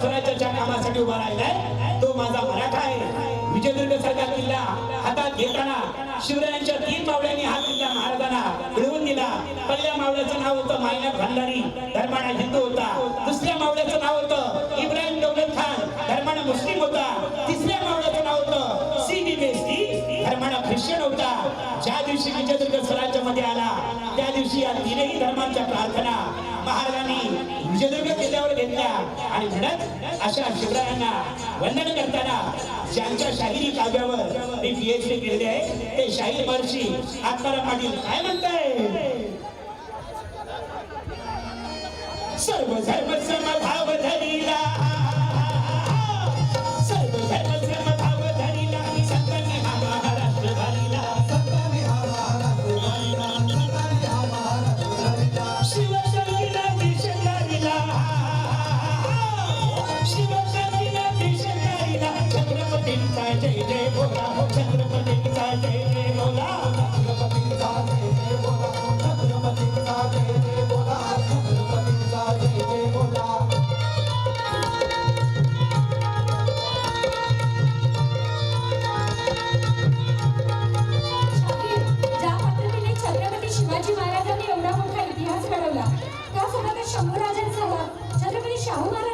स्वराज्याच्या कामासाठी उभा राहिलाय. तो माझा मराठा आहे. विजयदुर्ग सारखा किल्ला हातात घेताना शिवरायांच्या तीन मावळ्यांनी हा किल्ला महाराजांना मिळवून दिला. पहिल्या मावळ्याचं नाव होतं मायनाथ भंडारी धर्माना हिंदू होता. दुसऱ्या मावळ्याचं नाव होतं इब्राहिम दौलत खान धर्माना मुस्लिम होता. तिसऱ्या मावळ्याचं नाव होतं सी डी बेस्टी धर्माना ख्रिश्चन होता. ज्या दिवशी विजयदुर्ग स्वराज्यामध्ये आला त्या दिवशी या तीनही धर्मांच्या प्रार्थना महाराज आणि म्हणत अशा शिवरायांना वंदन करताना ज्यांच्या शाहिरी काव्यावर मी पीएचडी केलेली आहे ते शाहीर महर्षी आत्माराम पाटील काय म्हणताय? सर्व सर्व समभाव शंभूराजांसह छत्रपती शाहू महाराज